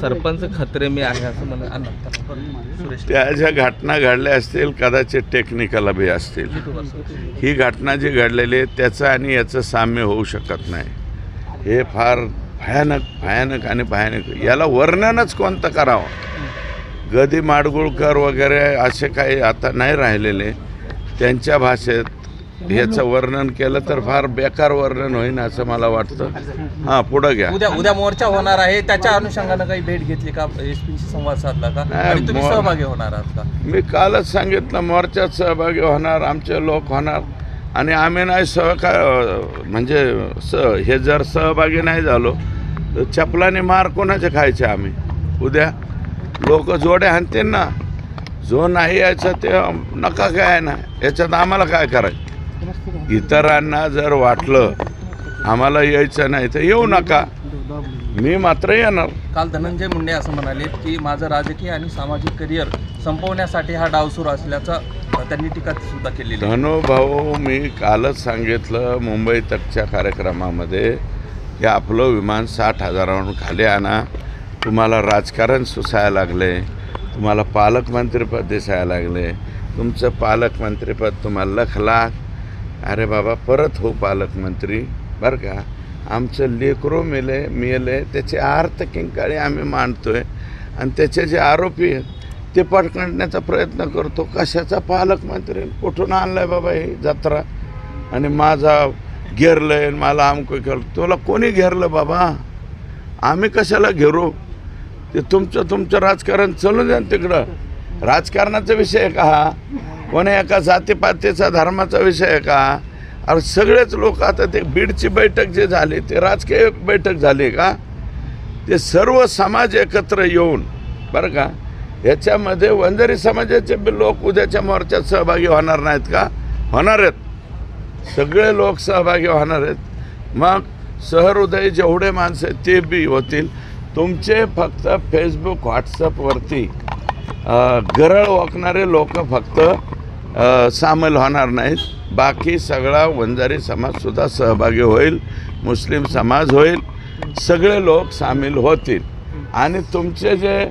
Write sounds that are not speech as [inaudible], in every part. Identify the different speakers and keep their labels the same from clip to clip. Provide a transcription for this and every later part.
Speaker 1: सरपंच खत्रे मी आहे असं मला
Speaker 2: त्या ज्या घटना घडल्या असतील कदाचित टेक्निकल बी असतील. ही घटना जी घडलेली आहे त्याचं आणि याचं साम्य होऊ शकत नाही. हे फार भयानक भयानक आणि भयानक. याला वर्णनच कोणतं करावं? गदी माडगुळकर वगैरे असे काही आता नाही राहिलेले. त्यांच्या भाषेत ह्याचं वर्णन केलं तर फार बेकार वर्णन होईन असं मला वाटतं. हां पुढं घ्या.
Speaker 1: उद्या उद्या मोर्चा होणार आहे. त्याच्या अनुषंगानं काही भेट घेतली का? एस संवाद साधला का?
Speaker 2: नाही,
Speaker 1: आणि तुम्ही सहभागी होणार आहात का?
Speaker 2: मी कालच सांगितलं मोर्चात सहभागी होणार आमचे लोक होणार. आणि आम्ही नाही सहका म्हणजे स हे जर सहभागी नाही झालो तर चपलाने मार कोणाचे खायचे आम्ही? उद्या लोक जोडे हाणतील ना. जो नाही यायचं ते नका काय ना. याच्यात आम्हाला काय करायचं? इतरांना जर वाटलं आम्हाला यायचं नाही तर येऊ नका. मी मात्र येणार.
Speaker 1: काल धनंजय मुंडे असं म्हणाले की माझं राजकीय आणि सामाजिक करिअर संपवण्यासाठी हा डाव सुरू असल्याचा त्यांनी टीका सुद्धा केलेली. आहे.
Speaker 2: धनुभाऊ मी कालच सांगितलं मुंबई तकच्या कार्यक्रमामध्ये की आपलं विमान साठ हजारावरून खाली आणा. तुम्हाला राजकारण सुसायला लागले. तुम्हाला पालकमंत्रीपद दिसायला लागले. तुमचं पालकमंत्रीपद तुम्हाला लखला अरे बाबा परत हो पालकमंत्री बरं का? आमचं लेकरो मेले मेले त्याचे अर्थ किंकाळी आम्ही मांडतोय. आणि त्याचे जे आरोपी आहेत ते पटकंडण्याचा प्रयत्न करतो. कशाचा पालकमंत्री? कुठून आणलाय बाबा ही जत्रा? आणि माझा घेरलंय आणि मला अमक केलं तुला कोणी घेरलं बाबा? आम्ही कशाला घेरू? ते तुमचं तुमचं राजकारण चालू द्या तिकडं. राजकारणाचा विषय का हा? कोणी एका जातीपातीचा धर्माचा विषय आहे का? अरे सगळेच लोक आता ते बीडची बैठक जे झाली ते राजकीय बैठक झाली का? ते सर्व समाज एकत्र येऊन बरं का? याच्यामध्ये वंजारी समाजाचे लोक उद्याच्या मोर्चात सहभागी होणार नाहीत का? होणार आहेत. सगळे लोक सहभागी होणार आहेत. मग सहृदय जेवढे माणसं आहेत ते बी होतील. तुमचे फक्त फेसबुक व्हॉट्सअपवरती गरळ ओकणारे लोक फक्त सामील होणार नाहीत. बाकी सगळा वंजारी समाजसुद्धा सहभागी होईल मुस्लिम समाज होईल सगळे लोक सामील होतील. आणि तुमचे जे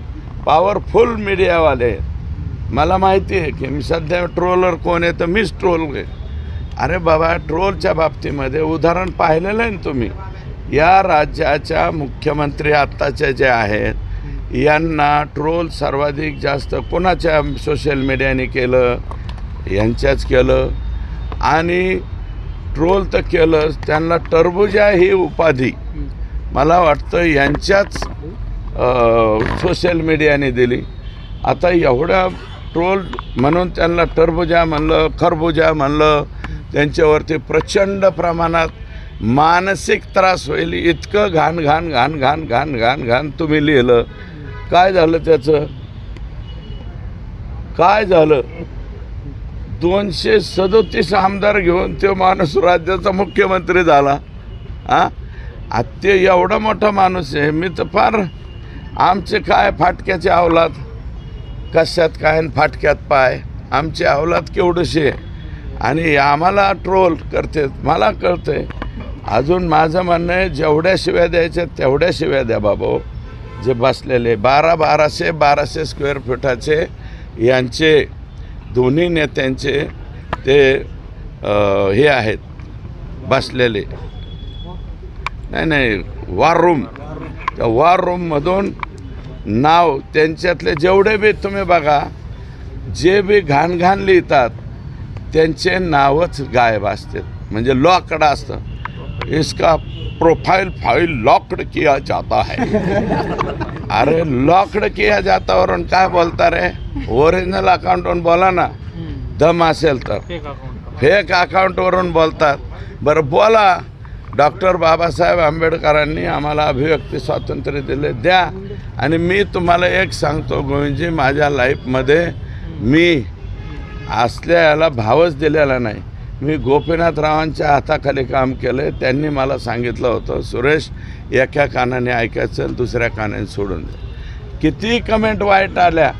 Speaker 2: पॉवरफुल मीडियावाले आहेत मला माहिती आहे की मी सध्या ट्रोलर कोण आहे तर मीच ट्रोल आहे. अरे बाबा ट्रोलच्या बाबतीमध्ये उदाहरण पाहिलेलं आहे ना तुम्ही? या राज्याच्या मुख्यमंत्री आत्ताच्या जे आहेत यांना ट्रोल सर्वाधिक जास्त कोणाच्या सोशल मीडियाने केलं? यांच्याच केलं. आणि ट्रोल तर केलंच त्यांना टरबुजा ही उपाधी. मला वाटतं यांच्याच सोशल मीडियाने दिली. आता एवढ्या ट्रोल म्हणून त्यांना टरबुजा म्हणलं खरबुजा म्हणलं त्यांच्यावरती प्रचंड प्रमाणात मानसिक त्रास होईल. इतकं घाण घाण घाण घाण घाण घाण घाण तुम्ही लिहिलं. काय झालं त्याचं? काय झालं? दोनशे सदोतीस आमदार घेऊन तो माणूस राज्याचा मुख्यमंत्री झाला. हा? आ ते एवढा मोठा माणूस आहे. मी तर फार आमचे काय फाटक्याचे अवलाद? कशात काय फाटक्यात पाय? आमची अवलाद केवढंशी आहे आणि आम्हाला ट्रोल करते. मला कळतंय अजून माझं म्हणणं आहे जेवढ्या शिव्या द्यायच्या तेवढ्या शिव्या द्या बाबा. जे बसलेले बारा बाराशे बाराशे स्क्वेअर फुटाचे यांचे दोन्ही नेत्यांचे ते हे आहेत बसलेले. नाही नाही वार रूम त्या वार रूममधून नाव त्यांच्यातले जेवढे बी तुम्ही बघा जे बी घाण घाण लिहितात त्यांचे नावच गायब असतात. म्हणजे लॉकड असतं. इसका प्रोफाइल फाइल लॉकड किया जाता है. [laughs] अरे लॉकड किया जाता वरून काय बोलता रे ओरिजिनल अकाउंटवरून बोला ना. दम असेल तर. फेक अकाउंटवरून बोलतात. बरं बोला. डॉक्टर बाबासाहेब आंबेडकरांनी आम्हाला अभिव्यक्ती स्वातंत्र्य दिले द्या. आणि मी तुम्हाला एक सांगतो गोविंदजी माझ्या लाईफमध्ये मी असल्या याला भावच दिलेला नाही. मी गोपीनाथरावांच्या हाताखाली काम केलं त्यांनी मला सांगितलं होतं सुरेश एका कानाने ऐकायचं दुसऱ्या कानाने सोडून द्या किती कमेंट वाईट आल्या.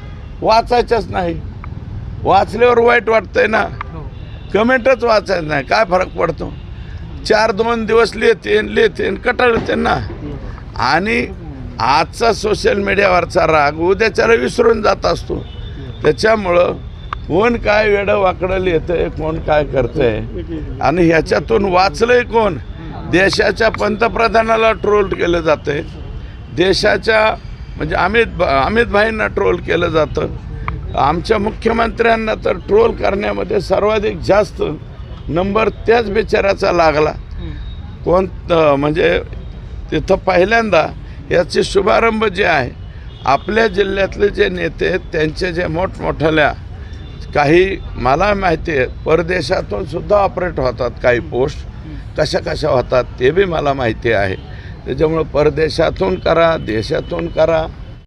Speaker 2: वाचायच्याच नाही. वाचल्यावर वाईट वाटतंय ना. कमेंटच वाचायचं नाही. काय फरक पडतो? चार दोन दिवस लिहिते लिहिते कटाळते ना. आणि आजचा सोशल मीडियावरचा राग उद्याच्याला विसरून जात असतो. त्याच्यामुळं कोण काय वेडं वाकडं येतंय कोण काय करतंय? आणि ह्याच्यातून वाचलंय कोण? देशाच्या पंतप्रधानाला ट्रोल केलं जातंय. देशाच्या म्हणजे अमित अमित भाईंना ट्रोल केलं जातं. आमच्या मुख्यमंत्र्यांना तर ट्रोल करण्यामध्ये सर्वाधिक जास्त नंबर त्याच बिचाऱ्याचा लागला. कोण म्हणजे तिथं पहिल्यांदा याचे शुभारंभ जे आहे आपल्या जिल्ह्यातले जे नेते आहेत त्यांचे जे मोठमोठ्याल्या काही मला माहिती आहे परदेशातून सुद्धा ऑपरेट होतात काही पोस्ट. कशा कशा होतात ते बी मला माहिती आहे. त्याच्यामुळं परदेशातून करा देशातून करा.